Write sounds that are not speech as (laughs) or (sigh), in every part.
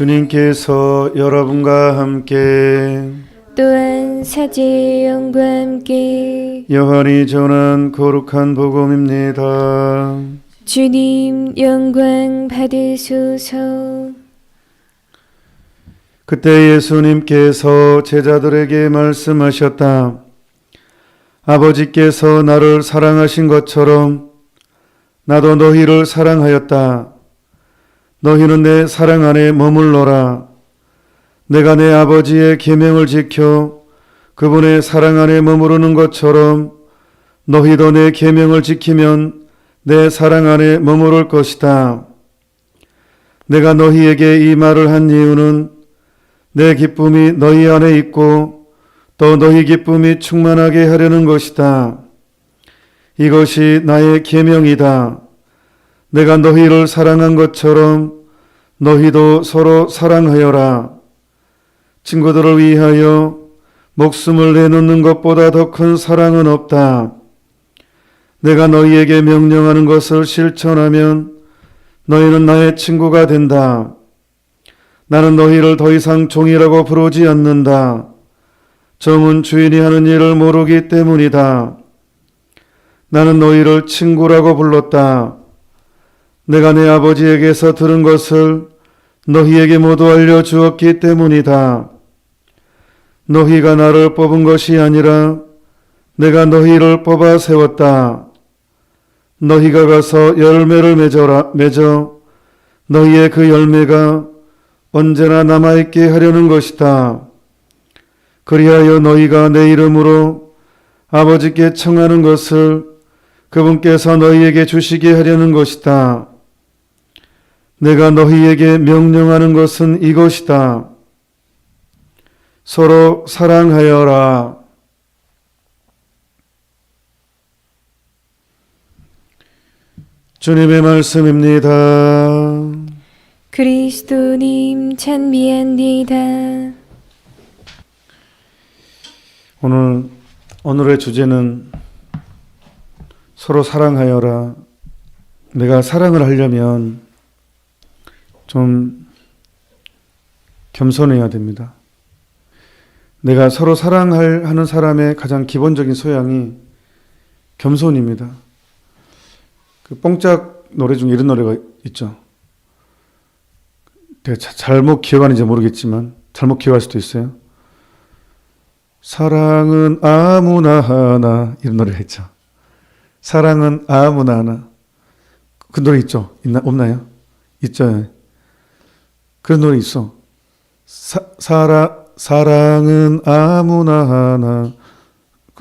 주님께서 여러분과 함께 또한 사제의 영과 함께 여한이 전한 거룩한 복음입니다. 주님 영광 받으소서 그때 예수님께서 제자들에게 말씀하셨다. 아버지께서 나를 사랑하신 것처럼 나도 너희를 사랑하였다. 너희는 내 사랑 안에 머물러라. 내가 내 아버지의 계명을 지켜 그분의 사랑 안에 머무르는 것처럼 너희도 내 계명을 지키면 내 사랑 안에 머무를 것이다. 내가 너희에게 이 말을 한 이유는 내 기쁨이 너희 안에 있고 또 너희 기쁨이 충만하게 하려는 것이다. 이것이 나의 계명이다. 내가 너희를 사랑한 것처럼 너희도 서로 사랑하여라. 친구들을 위하여 목숨을 내놓는 것보다 더 큰 사랑은 없다. 내가 너희에게 명령하는 것을 실천하면 너희는 나의 친구가 된다. 나는 너희를 더 이상 종이라고 부르지 않는다. 종은 주인이 하는 일을 모르기 때문이다. 나는 너희를 친구라고 불렀다. 내가 내 아버지에게서 들은 것을 너희에게 모두 알려주었기 때문이다. 너희가 나를 뽑은 것이 아니라 내가 너희를 뽑아 세웠다. 너희가 가서 열매를 맺어라, 맺어 너희의 그 열매가 언제나 남아있게 하려는 것이다. 그리하여 너희가 내 이름으로 아버지께 청하는 것을 그분께서 너희에게 주시게 하려는 것이다. 내가 너희에게 명령하는 것은 이것이다. 서로 사랑하여라. 주님의 말씀입니다. 그리스도님 찬미합니다 오늘 오늘의 주제는 서로 사랑하여라. 내가 사랑을 하려면 좀 겸손해야 됩니다. 내가 서로 사랑할 하는 사람의 가장 기본적인 소양이 겸손입니다. 그 뽕짝 노래 중에 이런 노래가 있죠. 자- 잘못 기억하는지 모르겠지만 잘못 기억할 수도 있어요. 사랑은 아무나 하나 이런 노래 했죠. 사랑은 아무나 하나 그 노래 있죠? 있나 없나요? 있죠. 그런 노래 있어. 사, 사랑 사랑은 아무나 하나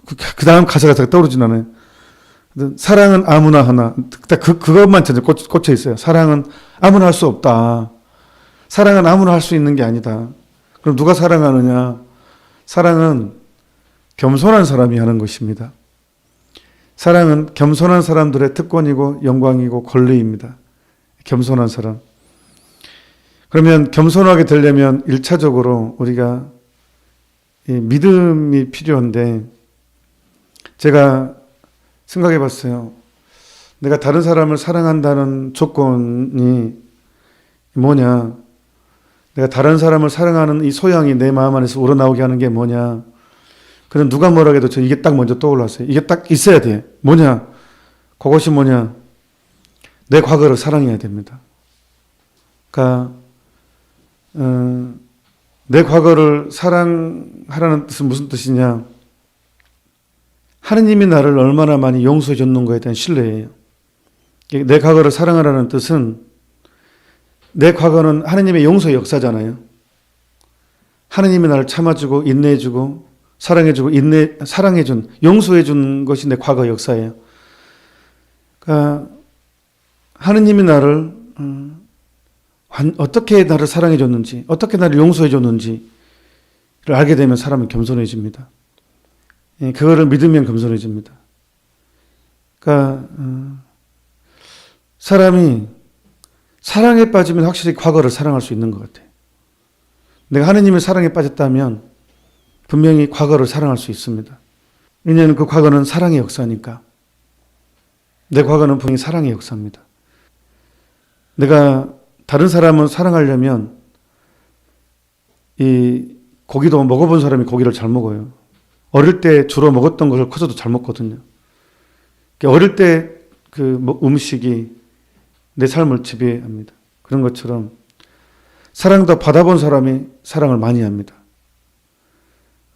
그, 그 다음 가사가 잘 떠오르진 않아요. 사랑은 아무나 하나 딱 그, 그것만 꽂, 꽂혀 있어요. 사랑은 아무나 할 수 없다. 사랑은 아무나 할 수 있는 게 아니다. 그럼 누가 사랑하느냐? 사랑은 겸손한 사람이 하는 것입니다. 사랑은 겸손한 사람들의 특권이고 영광이고 권리입니다. 겸손한 사람. 그러면 겸손하게 되려면 일차적으로 우리가 이 믿음이 필요한데 제가 생각해 봤어요. 내가 다른 사람을 사랑한다는 조건이 뭐냐? 내가 다른 사람을 사랑하는 이 소양이 내 마음 안에서 우러나오게 하는 게 뭐냐? 그는 누가 뭐라 해도 저 이게 딱 먼저 떠올랐어요. 이게 딱 있어야 돼. 뭐냐? 그것이 뭐냐? 내 과거를 사랑해야 됩니다. 그러니까 어, 내 과거를 사랑하라는 뜻은 무슨 뜻이냐? 하느님이 나를 얼마나 많이 용서해 줬는 거에 대한 신뢰예요. 내 과거를 사랑하라는 뜻은 내 과거는 하느님의 용서의 역사잖아요. 하느님이 나를 참아주고 인내해주고 사랑해주고 인내 사랑해준 용서해준 것이 내 과거 역사예요. 그러니까 하느님이 나를 음, 완- 어떻게 나를 사랑해 줬는지 어떻게 나를 용서해 줬는지를 알게 되면 사람은 겸손해집니다. 예, 그거를 믿으면 겸손해집니다. 그러니까 어, 사람이 사랑에 빠지면 확실히 과거를 사랑할 수 있는 것 같아요. 내가 하느님의 사랑에 빠졌다면 분명히 과거를 사랑할 수 있습니다. 왜냐하면 그 과거는 사랑의 역사니까. 내 과거는 분명히 사랑의 역사입니다. 내가 다른 사람을 사랑하려면 이 고기도 먹어본 사람이 고기를 잘 먹어요. 어릴 때 주로 먹었던 것을 커서도 잘 먹거든요. 그러니까 어릴 때 그 음식이 내 삶을 지배합니다. 그런 것처럼 사랑도 받아본 사람이 사랑을 많이 합니다.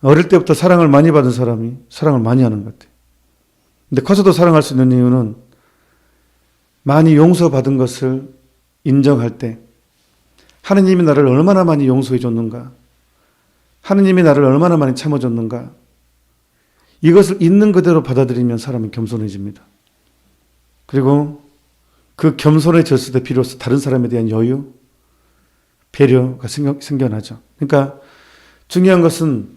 어릴 때부터 사랑을 많이 받은 사람이 사랑을 많이 하는 것 같아요. 근데 커서도 사랑할 수 있는 이유는 많이 용서받은 것을 인정할 때 하느님이 나를 얼마나 많이 용서해 줬는가 하느님이 나를 얼마나 많이 참아줬는가 이것을 있는 그대로 받아들이면 사람은 겸손해집니다. 그리고 그 겸손해졌을 때 비로소 다른 사람에 대한 여유, 배려가 생겨, 생겨나죠. 그러니까 중요한 것은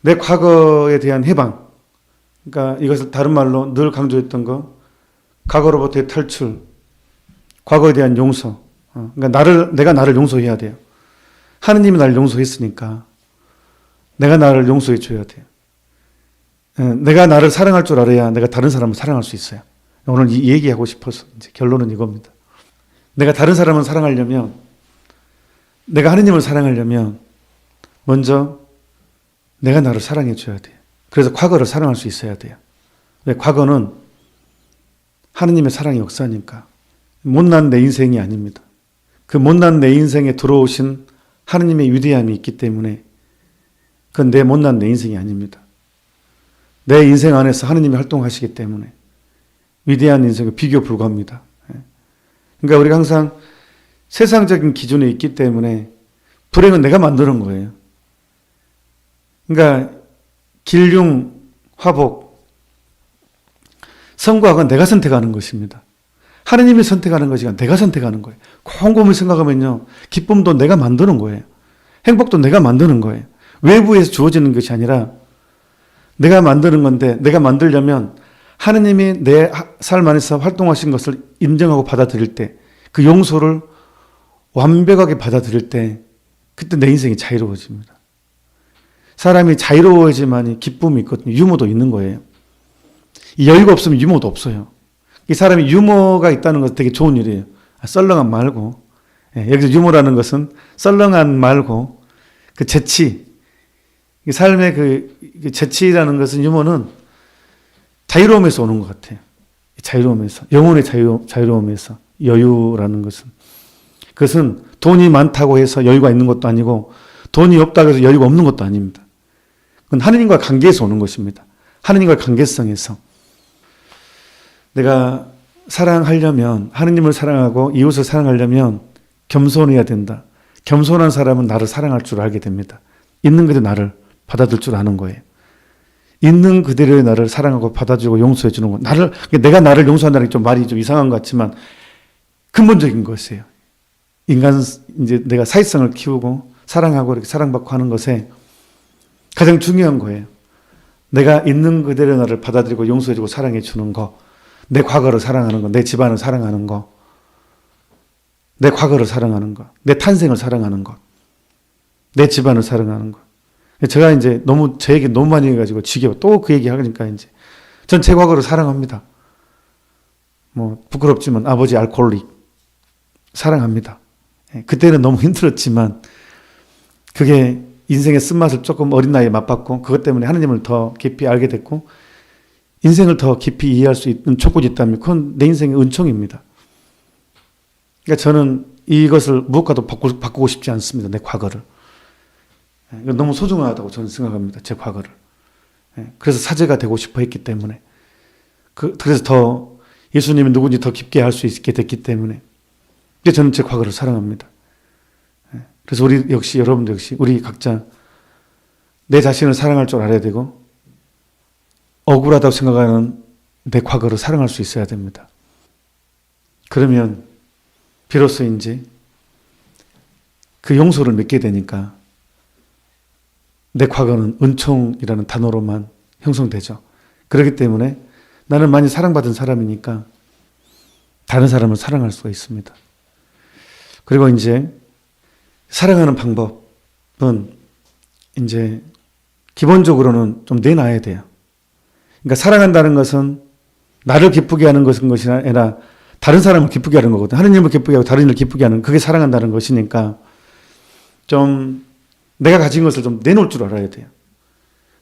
내 과거에 대한 해방. 그러니까 이것을 다른 말로 늘 강조했던 거, 과거로부터의 탈출, 과거에 대한 용서. 어, 그러니까 나를 내가 나를 용서해야 돼요. 하느님이 나를 용서했으니까 내가 나를 용서해 줘야 돼요. 예, 내가 나를 사랑할 줄 알아야 내가 다른 사람을 사랑할 수 있어요. 오늘 이 얘기하고 싶어서 이제 결론은 이겁니다. 내가 다른 사람을 사랑하려면 내가 하느님을 사랑하려면 먼저 내가 나를 사랑해 줘야 돼요. 그래서 과거를 사랑할 수 있어야 돼요. 왜 과거는 하느님의 사랑의 역사니까 못난 내 인생이 아닙니다. 그 못난 내 인생에 들어오신 하느님의 위대함이 있기 때문에 그건 내 못난 내 인생이 아닙니다. 내 인생 안에서 하느님이 활동하시기 때문에 위대한 인생은 비교 불가합니다. 예. 그러니까 우리가 항상 세상적인 기준에 있기 때문에 불행은 내가 만드는 거예요. 그러니까 길흉, 화복, 성과가 내가 선택하는 것입니다. 하느님이 선택하는 것이 아니라 내가 선택하는 거예요. 곰곰이 생각하면요. 기쁨도 내가 만드는 거예요. 행복도 내가 만드는 거예요. 외부에서 주어지는 것이 아니라 내가 만드는 건데 내가 만들려면 하느님이 내 삶 안에서 활동하신 것을 인정하고 받아들일 때 그 용서를 완벽하게 받아들일 때 그때 내 인생이 자유로워집니다. 사람이 자유로워야지만 기쁨이 있거든요. 유머도 있는 거예요. 이 여유가 없으면 유머도 없어요. 이 사람이 유머가 있다는 것은 되게 좋은 일이에요. 아, 썰렁한 말고 예, 여기서 유머라는 것은 썰렁한 말고 그 재치 이 삶의 그, 그 재치라는 것은 유머는 자유로움에서 오는 것 같아요. 자유로움에서 영혼의 자유 자유로움에서 여유라는 것은 그것은 돈이 많다고 해서 여유가 있는 것도 아니고 돈이 없다고 해서 여유가 없는 것도 아닙니다. 그건 하느님과 관계에서 오는 것입니다. 하느님과 관계성에서 내가 사랑하려면 하느님을 사랑하고 이웃을 사랑하려면 겸손해야 된다. 겸손한 사람은 나를 사랑할 줄 알게 됩니다. 있는 그대로 나를 받아들 줄 아는 거예요. 있는 그대로의 나를 사랑하고 받아주고 용서해 주는 거. 나를 내가 나를 용서한다는 게 좀 말이 좀 이상한 것 같지만 근본적인 것이에요. 인간 이제 내가 사회성을 키우고 사랑하고 이렇게 사랑받고 하는 것에 가장 중요한 거예요. 내가 있는 그대로 나를 받아들이고 용서해 주고 사랑해 주는 거, 내 과거를 사랑하는 거, 내 집안을 사랑하는 거, 내 과거를 사랑하는 거, 내 탄생을 사랑하는 것, 내 집안을 사랑하는 것. 제가 이제 너무 제 얘기 너무 많이 해가지고 지겨워 또 그 얘기 하니까 이제 전 제 과거를 사랑합니다. 뭐 부끄럽지만 아버지 알코올릭 사랑합니다. 예, 그때는 너무 힘들었지만 그게 인생의 쓴맛을 조금 어린 나이에 맛봤고 그것 때문에 하나님을 더 깊이 알게 됐고 인생을 더 깊이 이해할 수 있는 조건이 있다면 그건 내 인생의 은총입니다. 그러니까 저는 이것을 무엇과도 바꾸, 바꾸고 싶지 않습니다. 내 과거를. 예, 너무 소중하다고 저는 생각합니다. 제 과거를. 예, 그래서 사제가 되고 싶어 했기 때문에. 그, 그래서 더 예수님이 누군지 더 깊게 알 수 있게 됐기 때문에. 근데 저는 제 과거를 사랑합니다. 예, 그래서 우리 역시 여러분들 역시 우리 각자 내 자신을 사랑할 줄 알아야 되고 억울하다고 생각하는 내 과거를 사랑할 수 있어야 됩니다. 그러면 비로소 이제 그 용서를 맺게 되니까 내 과거는 은총이라는 단어로만 형성되죠. 그렇기 때문에 나는 많이 사랑받은 사람이니까 다른 사람을 사랑할 수가 있습니다. 그리고 이제 사랑하는 방법은 이제 기본적으로는 좀 내놔야 돼요. 그러니까 사랑한다는 것은 나를 기쁘게 하는 것인 것이 아니라 다른 사람을 기쁘게 하는 거거든. 하느님을 기쁘게 하고 다른 이를 기쁘게 하는 그게 사랑한다는 것이니까 좀 내가 가진 것을 좀 내놓을 줄 알아야 돼요.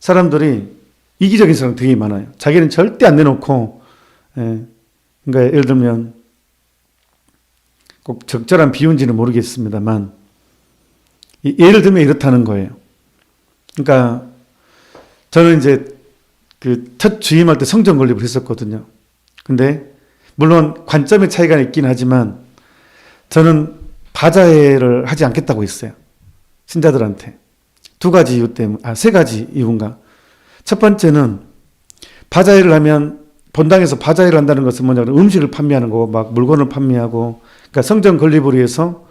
사람들이 이기적인 사람 되게 많아요. 자기는 절대 안 내놓고, 예. 그러니까 예를 들면 꼭 적절한 비유인지는 모르겠습니다만 이- 예를 들면 이렇다는 거예요. 그러니까 저는 이제 그 첫 주임할 때 성전 건립을 했었거든요. 근데 물론 관점의 차이가 있긴 하지만 저는 바자회를 하지 않겠다고 했어요. 신자들한테. 두 가지 이유 때문에, 아, 세 가지 이유인가. 첫 번째는 바자회를 하면 본당에서 바자회를 한다는 것은 뭐냐, 면 음식을 판매하는 거고, 막 물건을 판매하고, 그러니까 성전 건립을 위해서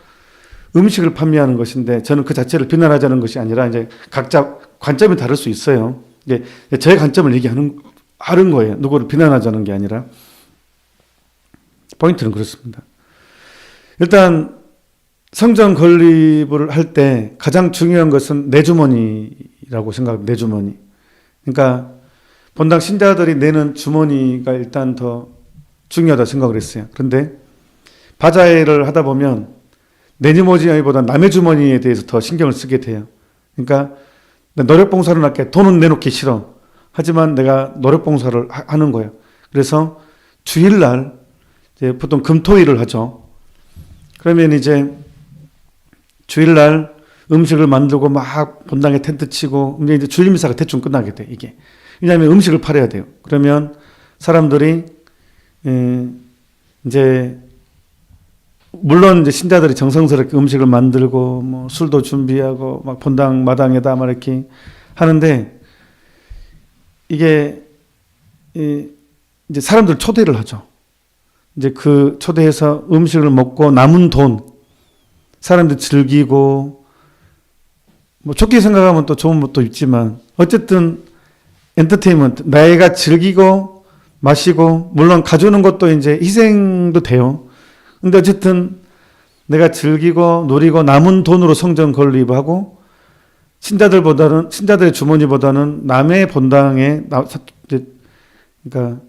음식을 판매하는 것인데 저는 그 자체를 비난하자는 것이 아니라 이제 각자 관점이 다를 수 있어요. 이제 제 관점을 얘기하는 하는 거예요. 누구를 비난하자는 게 아니라 포인트는 그렇습니다. 일단 성전 건립을 할 때 가장 중요한 것은 내 주머니라고 생각합니다. 내 주머니. 그러니까 본당 신자들이 내는 주머니가 일단 더 중요하다 생각을 했어요. 그런데 바자회를 하다 보면 내 주머니보다 남의 주머니에 대해서 더 신경을 쓰게 돼요. 그러니까 노력봉사를 할게 돈은 내놓기 싫어. 하지만 내가 노력봉사를 하- 하는 거예요. 그래서 주일날 이제 보통 금토일을 하죠. 그러면 이제 주일날 음식을 만들고 막 본당에 텐트 치고 이제 주일 미사가 대충 끝나게 돼 이게. 왜냐하면 음식을 팔아야 돼요. 그러면 사람들이 에, 이제 물론 이제 신자들이 정성스럽게 음식을 만들고 뭐 술도 준비하고 막 본당 마당에다 막 이렇게 하는데 이게 이 이제 사람들 초대를 하죠. 이제 그 초대해서 음식을 먹고 남은 돈 사람들 즐기고 뭐 좋게 생각하면 또 좋은 것도 있지만 어쨌든 엔터테인먼트 내가 즐기고 마시고 물론 가져오는 것도 이제 희생도 돼요. 근데 어쨌든 내가 즐기고 누리고 남은 돈으로 성전 건립하고 신자들보다는 신자들의 주머니보다는 남의 본당에 그러니까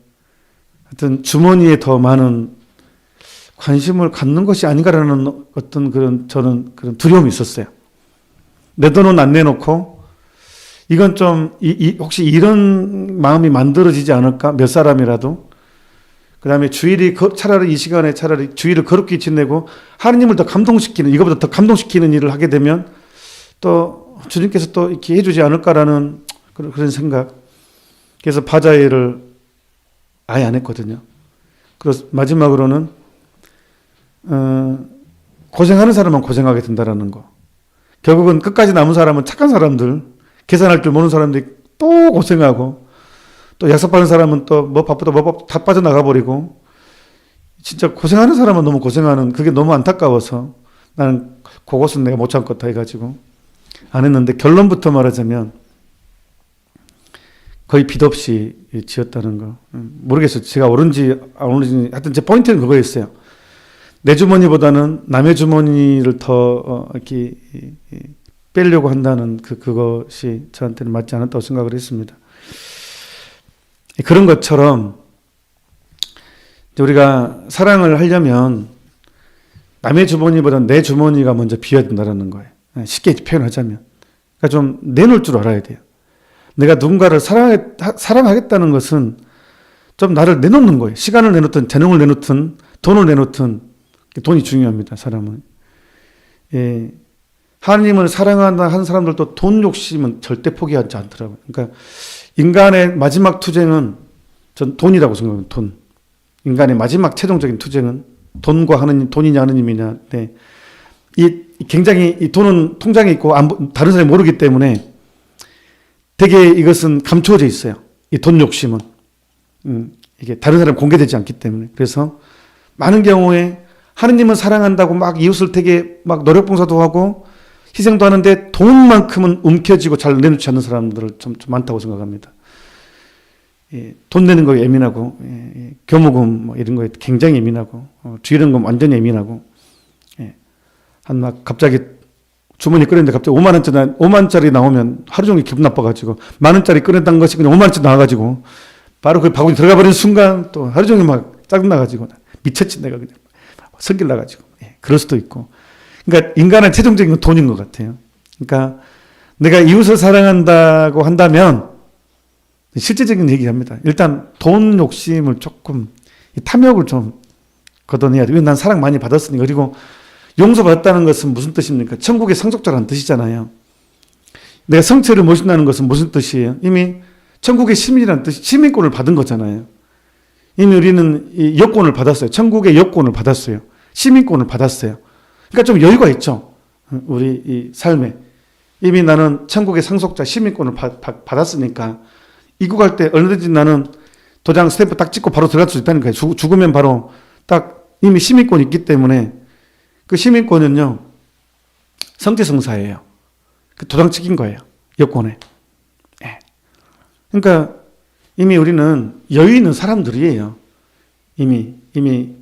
하여튼 주머니에 더 많은 관심을 갖는 것이 아닌가라는 어떤 그런 저는 그런 두려움이 있었어요. 내 돈은 안 내놓고 이건 좀 이, 이- 혹시 이런 마음이 만들어지지 않을까 몇 사람이라도 그 다음에 주일이 거- 차라리 이 시간에 차라리 주일을 거룩히 지내고 하느님을 더 감동시키는 이거보다 더 감동시키는 일을 하게 되면 또 주님께서 또 이렇게 해주지 않을까라는 그런 생각. 그래서 바자회를 아예 안 했거든요. 그래서 마지막으로는 어, 고생하는 사람은 고생하게 된다라는 거. 결국은 끝까지 남은 사람은 착한 사람들, 계산할 줄 모르는 사람들이 또 고생하고 또 약속받은 사람은 또 뭐 바쁘다 뭐다 빠져나가 버리고 진짜 고생하는 사람은 너무 고생하는 그게 너무 안타까워서 나는 그것은 내가 못 참겠다 해가지고 안 했는데 결론부터 말하자면 거의 빚 없이 지었다는 거. 음, 모르겠어요. 제가 옳은지 안 옳은지. 하여튼 제 포인트는 그거였어요. 내 주머니보다는 남의 주머니를 더 어, 이렇게 빼려고 한다는 그 그것이 저한테는 맞지 않았다고 생각을 했습니다. 그런 것처럼 우리가 사랑을 하려면 남의 주머니보다 내 주머니가 먼저 비어야 된다는 거예요. 예, 쉽게 표현하자면. 그러니까 좀 내놓을 줄 알아야 돼요. 내가 누군가를 사랑하, 사랑하겠 다는 것은 좀 나를 내놓는 거예요. 시간을 내놓든 재능을 내놓든 돈을 내놓든 돈이 중요합니다. 사람은. 예. 하나님을 사랑한다 한 사람들도 돈 욕심은 절대 포기하지 않더라고요. 그러니까 인간의 마지막 투쟁은 전 돈이라고 생각합니다. 돈. 인간의 마지막 최종적인 투쟁은 돈과 하느님, 돈이냐 하느님이냐. 네. 이 굉장히 이 돈은 통장에 있고 안, 보- 다른 사람이 모르기 때문에 되게 이것은 감추어져 있어요. 이 돈 욕심은. 음, 이게 다른 사람 공개되지 않기 때문에. 그래서 많은 경우에 하느님은 사랑한다고 막 이웃을 되게 막 노력 봉사도 하고 희생도 하는데 돈만큼은 움켜쥐고 잘 내놓지 않는 사람들 좀, 좀 많다고 생각합니다. 예, 돈 내는 거에 예민하고 예, 예, 교무금 뭐 이런 거에 굉장히 예민하고 어, 주일은금 완전 예민하고 예, 한막 갑자기 주머니 꺼냈는데 갑자기 5만 원짜리 5만 원짜리 나오면 하루 종일 기분 나빠가지고 만 원짜리 꺼냈던 것이 그냥 5만 원짜리 나와가지고 바로 그 바구니 들어가 버리는 순간 또 하루 종일 막 짜증 나가지고 미쳤지 내가 그냥. 성길 나가지고. 예, 그럴 수도 있고 그러니까 인간의 최종적인 건 돈인 것 같아요. 그러니까 내가 이웃을 사랑한다고 한다면 실제적인 얘기를 합니다. 일단 돈 욕심을 조금 이 탐욕을 좀 걷어내야 돼. 난 사랑 많이 받았으니까. 그리고 용서받았다는 것은 무슨 뜻입니까? 천국의 상속자라는 뜻이잖아요. 내가 성체를 모신다는 것은 무슨 뜻이에요? 이미 천국의 시민이라는 뜻, 시민권을 받은 거잖아요. 이미 우리는 이 여권을 받았어요. 천국의 여권을 받았어요. 시민권을 받았어요. 그러니까 좀 여유가 있죠. 우리 이 삶에. 이미 나는 천국의 상속자 시민권을 받, 받, 받았으니까 입국할 때 얼마든지 나는 도장 스탬프 딱 찍고 바로 들어갈 수 있다는 거예요. 죽, 죽으면 바로 딱 이미 시민권이 있기 때문에 그 시민권은요, 성지성사예요. 그 도장 찍힌 거예요. 여권에. 예. 그러니까 이미 우리는 여유 있는 사람들이에요. 이미, 이미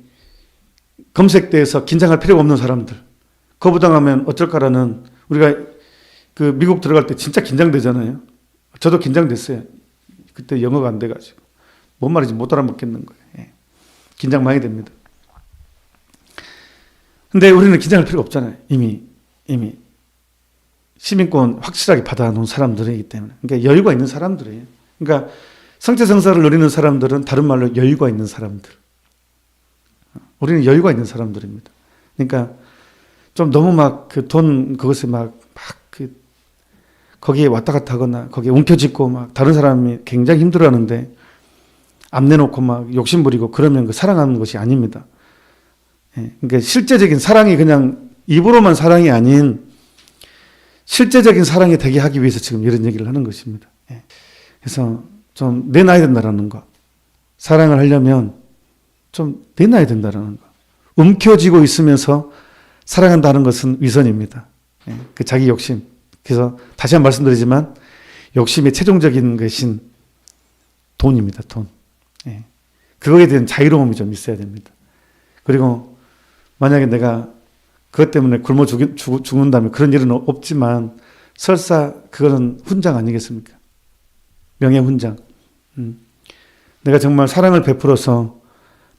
검색대에서 긴장할 필요가 없는 사람들. 거부당하면 어쩔까라는 우리가 그 미국 들어갈 때 진짜 긴장되잖아요. 저도 긴장됐어요. 그때 영어가 안 돼가지고. 뭔 말인지 못 알아먹겠는 거예요. 예. 긴장 많이 됩니다. 근데 우리는 긴장할 필요가 없잖아요. 이미, 이미. 시민권 확실하게 받아놓은 사람들이기 때문에. 그러니까 여유가 있는 사람들이에요. 그러니까 성체성사를 누리는 사람들은 다른 말로 여유가 있는 사람들. 우리는 여유가 있는 사람들입니다. 그러니까 좀 너무 막 그 돈 그것에 막, 막 그, 거기에 왔다 갔다 하거나 거기에 움켜쥐고 막 다른 사람이 굉장히 힘들어 하는데 앞 내놓고 막 욕심 부리고 그러면 그 사랑하는 것이 아닙니다. 예, 그러니까 실제적인 사랑이 그냥 입으로만 사랑이 아닌 실제적인 사랑이 되게 하기 위해서 지금 이런 얘기를 하는 것입니다. 예. 그래서 좀 내놔야 된다라는 거. 사랑을 하려면 좀 내놔야 된다라는 거. 움켜쥐고 있으면서 사랑한다는 것은 위선입니다. 예, 그 자기 욕심. 그래서 다시 한 번 말씀드리지만 욕심의 최종적인 것인 돈입니다. 돈. 예. 그거에 대한 자유로움이 좀 있어야 됩니다. 그리고 만약에 내가 그것 때문에 굶어 죽, 죽, 죽는다면 그런 일은 없지만 설사 그거는 훈장 아니겠습니까? 명예 훈장. 음. 내가 정말 사랑을 베풀어서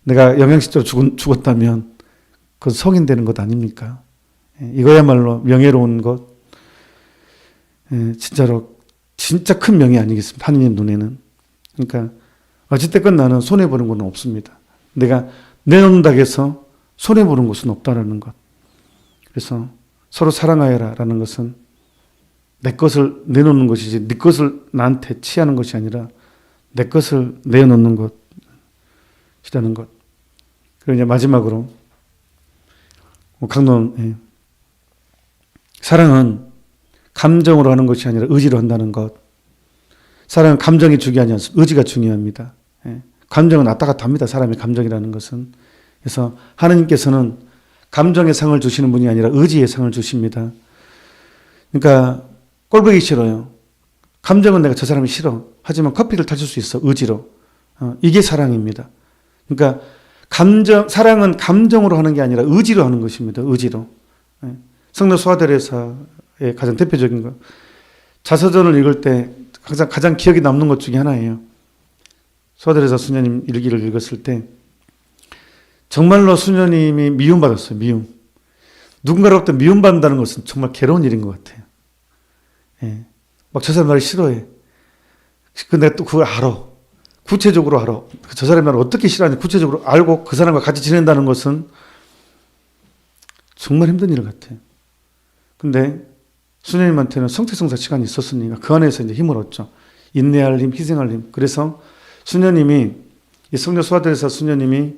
내가 영양실조로 죽, 죽었 다면 그건 성인 되는 것 아닙니까? 예, 이거야말로 명예로운 것. 예, 진짜로 진짜 큰 명예 아니겠습니까? 하느님 눈에는. 그러니까 어찌됐건 나는 손해 보는 건 없습니다. 내가 내놓는다고 해서 손해 보는 것은 없다라는 것. 그래서 서로 사랑하여라라는 것은 내 것을 내놓는 것이지 네 것을 나한테 취하는 것이 아니라 내 것을 내어놓는 것 이라는 것. 그리고 이제 마지막으로 뭐 강론 예. 사랑은 감정으로 하는 것이 아니라 의지로 한다는 것. 사랑은 감정이 중요하지 않습니다. 의지가 중요합니다. 예. 감정은 왔다 갔다 합니다. 사람의 감정이라는 것은. 그래서 하느님께서는 감정의 상을 주시는 분이 아니라 의지의 상을 주십니다. 그러니까 꼴보기 싫어요. 감정은 내가 저 사람이 싫어. 하지만 커피를 타줄 수 있어. 의지로. 어, 이게 사랑입니다. 그러니까 감정 사랑은 감정으로 하는 게 아니라 의지로 하는 것입니다. 의지로. 예. 성도 소아데레사의 가장 대표적인 거. 자서전을 읽을 때 가장 가장 기억에 남는 것 중에 하나예요. 소아데레사 수녀님 일기를 읽었을 때 정말로 수녀님이 미움받았어요. 미움. 누군가로부터 미움받는다는 것은 정말 괴로운 일인 것 같아요. 예. 막 저 사람 나를 싫어해. 근데 또 그걸 알아. 구체적으로 알아. 저 사람이 나를 어떻게 싫어하는지 구체적으로 알고 그 사람과 같이 지낸다는 것은 정말 힘든 일 같아요. 근데 수녀님한테는 성태성사 시간이 있었으니까 그 안에서 이제 힘을 얻죠. 인내할 힘, 희생할 힘. 그래서 수녀님이 이 성녀 소아들에서 수녀님이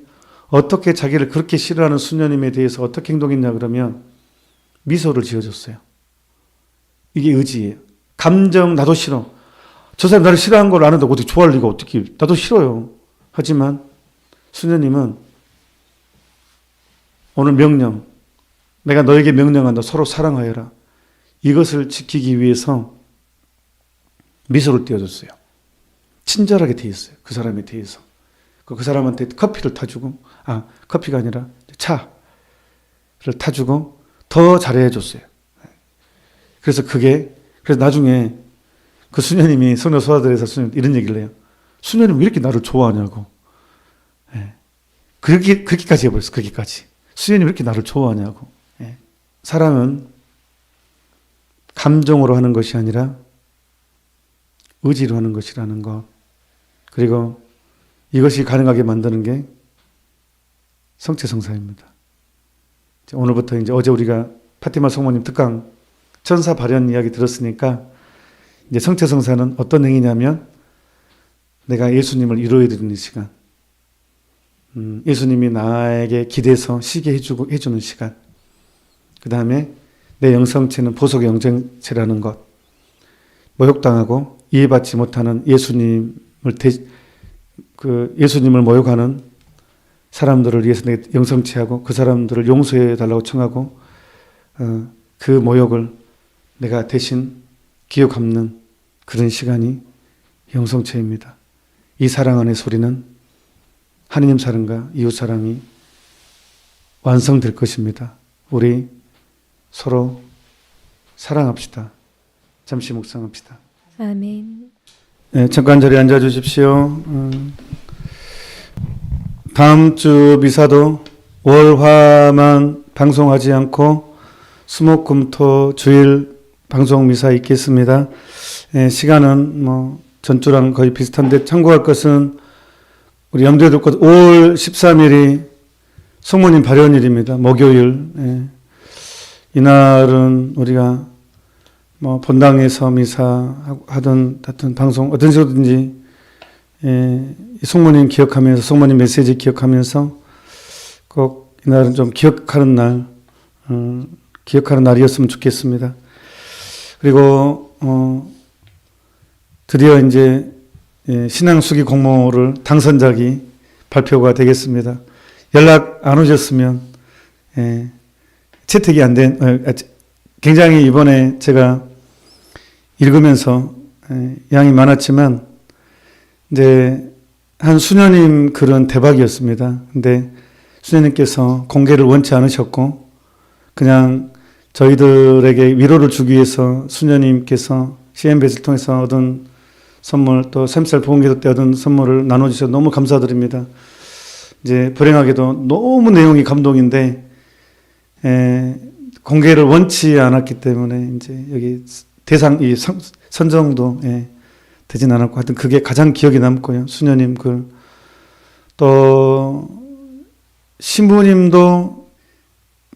어떻게 자기를 그렇게 싫어하는 수녀님에 대해서 어떻게 행동했냐 그러면 미소를 지어줬어요. 이게 의지예요. 감정 나도 싫어. 저 사람 나를 싫어하는 걸 아는데 어떻게 좋아할 리가 어떻게 나도 싫어요. 하지만 수녀님은 오늘 명령 내가 너에게 명령한다. 서로 사랑하여라. 이것을 지키기 위해서 미소를 띄워줬어요. 친절하게 돼 있어요. 그 사람에 대해서. 그 사람한테 커피를 타주고, 아, 커피가 아니라 차를 타주고 더 잘해 줬어요. 그래서 그게, 그래서 나중에 그 수녀님이 성녀 소아들에서 수녀 이런 얘기를 해요. 수녀님 왜 이렇게 나를 좋아하냐고. 예. 그렇게, 그렇게까지 해버렸어, 그렇게까지. 수녀님 왜 이렇게 나를 좋아하냐고. 예. 사랑은 감정으로 하는 것이 아니라 의지로 하는 것이라는 것. 그리고 이것이 가능하게 만드는 게 성체성사입니다. 오늘부터 이제 어제 우리가 파티마 성모님 특강 천사 발현 이야기 들었으니까 이제 성체성사는 어떤 행위냐면 내가 예수님을 이루어야 되는 시간, 음, 예수님이 나에게 기대서 쉬게 해주고 해주는 시간, 그 다음에 내 영성체는 보석의 영성체라는 것, 모욕당하고 이해받지 못하는 예수님을 대, 그 예수님을 모욕하는 사람들을 위해서 내 영성체하고 그 사람들을 용서해 달라고 청하고 어, 그 모욕을 내가 대신 기억 갚는 그런 시간이 영성체입니다. 이 사랑 안의 소리는 하느님 사랑과 이웃 사랑이 완성될 것입니다. 우리 서로 사랑합시다. 잠시 묵상합시다. 아멘. 네, 잠깐 자리에 앉아 주십시오. 음, 다음 주 미사도 월화만 방송하지 않고 수목금토 주일 방송 미사 있겠습니다. 예, 시간은 뭐 전주랑 거의 비슷한데 참고할 것은 우리 염두에 둘 것 5월 13일이 성모님 발현일입니다. 목요일. 예. 이날은 우리가 뭐 본당에서 미사 하든 하여튼 방송 어떤 식으로든지 예, 이 성모님 기억하면서 성모님 메시지 기억하면서 꼭 이날은 좀 기억하는 날, 어, 기억하는 날이었으면 좋겠습니다. 그리고 어, 드디어 이제 예, 신앙수기 공모를 당선작이 발표가 되겠습니다. 연락 안 오셨으면 예, 채택이 안 된, 어, 아, 굉장히 이번에 제가 읽으면서 에, 양이 많았지만 이제 한 수녀님 글은 대박이었습니다. 근데 수녀님께서 공개를 원치 않으셨고 그냥 저희들에게 위로를 주기 위해서 수녀님께서 CMBS를 통해서 얻은 선물 또 샘살 보험기도 때 얻은 선물을 나눠주셔서 너무 감사드립니다. 이제 불행하게도 너무 내용이 감동인데 에, 공개를 원치 않았기 때문에 이제 여기 대상 이 선, 선정도 예, 되진 않았고 하여튼 그게 가장 기억에 남고요. 수녀님 글. 또 신부님도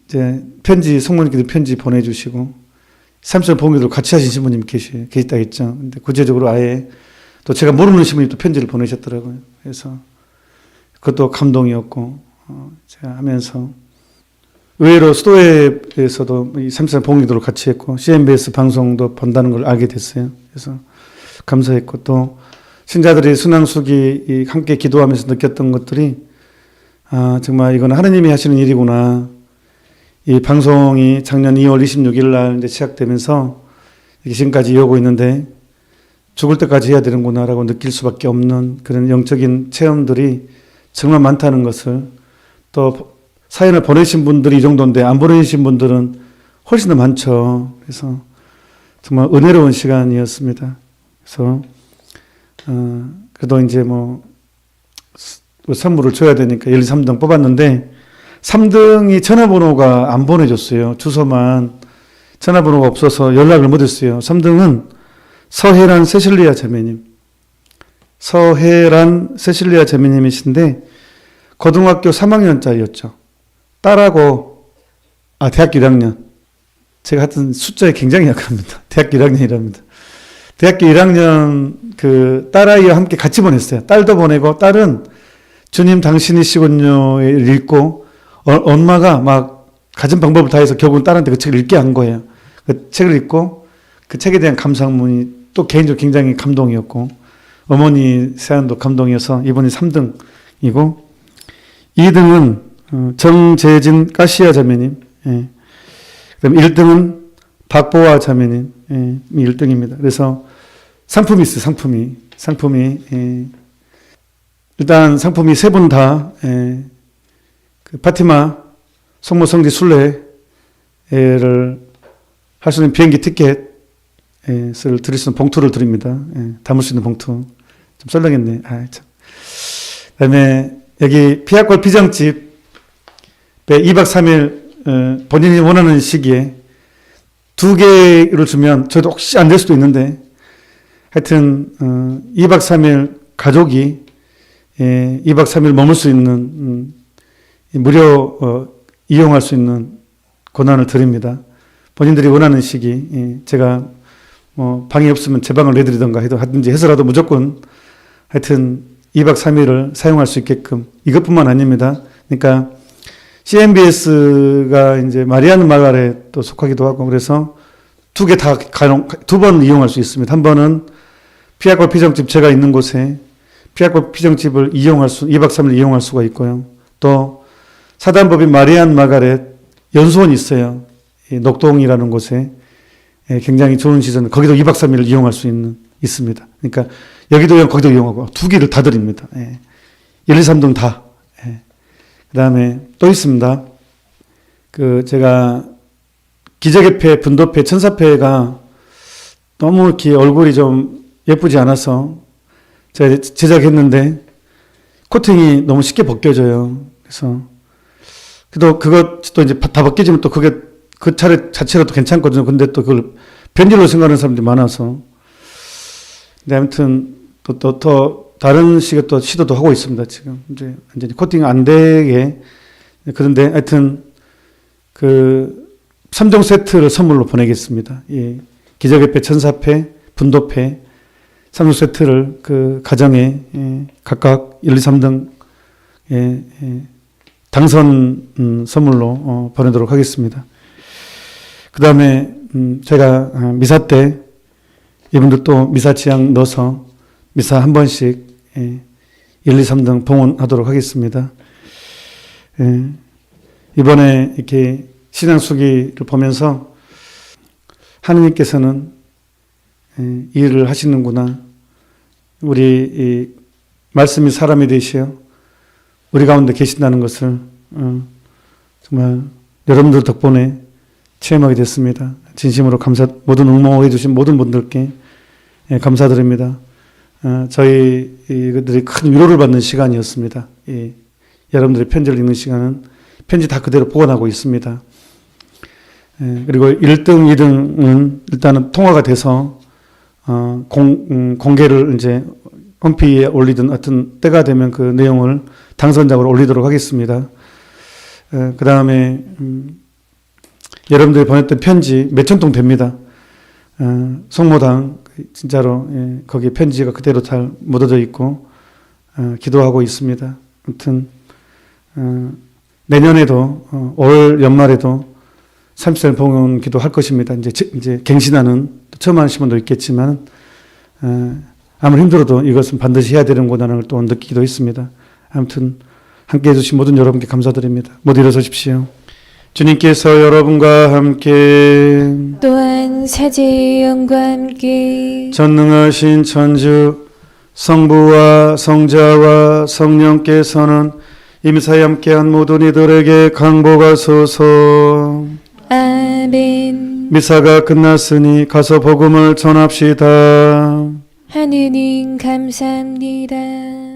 이제 편지 성모님께도 편지 보내주시고 삼촌 봉기도 같이 하신 신부님 계시 계시다 했죠. 근데 구체적으로 아예 또 제가 모르는 신부님 또 편지를 보내셨더라고요. 그래서 그것도 감동이었고 어, 제가 하면서 의외로 수도회에서도 이 삼성 봉기도를 같이 했고 CMBS 방송도 본다는 걸 알게 됐어요. 그래서 감사했고 또 신자들이 순항수기 이 함께 기도하면서 느꼈던 것들이 아 정말 이건 하느님이 하시는 일이구나. 이 방송이 작년 2월 26일 날 시작되면서 지금까지 이어오고 있는데 죽을 때까지 해야 되는구나라고 느낄 수밖에 없는 그런 영적인 체험들이 정말 많다는 것을 또 사연을 보내신 분들이 이 정도인데 안 보내신 분들은 훨씬 더 많죠. 그래서 정말 은혜로운 시간이었습니다. 그래서 어, 그래도 이제 뭐 선물을 줘야 되니까 1, 2, 3등 뽑았는데 3등이 전화번호가 안 보내줬어요. 주소만 전화번호가 없어서 연락을 못했어요. 3등은 서혜란 세실리아 자매님. 서혜란 세실리아 자매님이신데 고등학교 3학년짜리였죠. 딸하고 아 대학교 1학년 제가 하여튼 숫자에 굉장히 약합니다. (laughs) 대학교 1학년이랍니다. 대학교 1학년 그 딸아이와 함께 같이 보냈어요. 딸도 보내고 딸은 주님 당신이시군요를 읽고 어, 엄마가 막 가진 방법을 다해서 결국은 딸한테 그 책을 읽게 한 거예요. 그 책을 읽고 그 책에 대한 감상문이 또 개인적으로 굉장히 감동이었고 어머니 세안도 감동이어서 이번이 3등이고 2등은 어, 정재진 까시아 자매님, 예. 그다음 1등은 박보아 자매님, 예, 1등입니다. 그래서 상품이 있어요, 상품이. 상품이, 예. 일단 상품이 세 분 다, 예. 그 파티마 성모 성지 순례를 할 수 있는 비행기 티켓을 드릴 수 있는 봉투를 드립니다. 예, 담을 수 있는 봉투. 좀 썰렁했네. 아, 참. 그 다음에 여기 피아골 피장집 2박 3일 어, 본인이 원하는 시기에 두 개를 주면 저도 혹시 안 될 수도 있는데 하여튼 어, 2박 3일 가족이 예, 2박 3일 머물 수 있는 음, 무료 어, 이용할 수 있는 권한을 드립니다. 본인들이 원하는 시기 예, 제가 뭐 방이 없으면 제 방을 내드리던가 해도 하든지 해서라도 무조건 하여튼 2박 3일을 사용할 수 있게끔 이것뿐만 아닙니다. 그러니까 CMBS가 이제 마리아는 마을에 또 속하기도 하고 그래서 두 개 다 가용 두번 이용할 수 있습니다. 한 번은 피아골 피정집 제가 있는 곳에 피아골 피정집을 이용할 수 2박 3일 이용할 수가 있고요. 또 사단법인 마리안 마가렛 연수원이 있어요. 이 녹동이라는 곳에 예, 굉장히 좋은 시설 거기도 2박 3일 이용할 수 있는 있습니다. 그러니까 여기도 이용, 거기도 이용하고 두 개를 다 드립니다. 예. 1, 2, 3등 다. 예. 그 다음에 또 있습니다. 그 제가 기적의패, 분도패, 천사패가 너무 이렇게 얼굴이 좀 예쁘지 않아서 제가 제작했는데 코팅이 너무 쉽게 벗겨져요. 그래서 그래도 그것도 이제 다 벗겨지면 또 그게 그 차례 자체로도 괜찮거든요. 근데 또 그걸 변질로 생각하는 사람들이 많아서. 근데 아무튼 또, 또, 더 다른 식의 또 시도도 하고 있습니다. 지금 이제 완전히 코팅 안 되게. 그런데 하여튼 그 3종 세트를 선물로 보내겠습니다. 예. 기적의 배, 천사패, 분도패, 3종 세트를 그 가정에 예, 각각 1, 2, 3등 예, 예, 당선 음, 선물로 어, 보내도록 하겠습니다. 그 다음에 음, 제가 아, 미사 때 이분들 또 미사 지향 넣어서 미사 한 번씩 예, 1, 2, 3등 봉헌하도록 하겠습니다. 예, 이번에 이렇게 신앙 수기를 보면서 하느님께서는 예, 이 일을 하시는구나. 우리 이 말씀이 사람이 되시어 우리 가운데 계신다는 것을 어, 정말 여러분들 덕분에 체험하게 됐습니다. 진심으로 감사, 모든 응모해 주신 모든 분들께 예, 감사드립니다. 어, 저희 이들이 큰 위로를 받는 시간이었습니다. 이, 여러분들의 편지를 읽는 시간은 편지 다 그대로 보관하고 있습니다. 예, 그리고 1등, 2등은 일단은 통화가 돼서 어, 공, 음, 공개를 이제 홈피에 올리든 어떤 때가 되면 그 내용을 당선작으로 올리도록 하겠습니다. 그 다음에 음, 여러분들이 보냈던 편지 몇천 통 됩니다. 어, 성모당 진짜로 예, 거기에 편지가 그대로 잘 묻어져 있고 어, 기도하고 있습니다. 아무튼 어, 내년에도 어, 올 연말에도 30살 봉헌 기도할 것입니다. 이제 제- 이제 갱신하는 처음 하시는 분도 있겠지만 어, 아무리 힘들어도 이것은 반드시 해야 되는 고난을 또 느끼기도 했습니다. 아무튼 함께 해주신 모든 여러분께 감사드립니다. 모두 일어서십시오. 주님께서 여러분과 함께 또한 사제의 영과 함께 전능하신 천주 성부와 성자와 성령께서는 임사에 함께한 모든 이들에게 강복하소서 아멘 미사가 끝났으니 가서 복음을 전합시다. 하느님 감사합니다.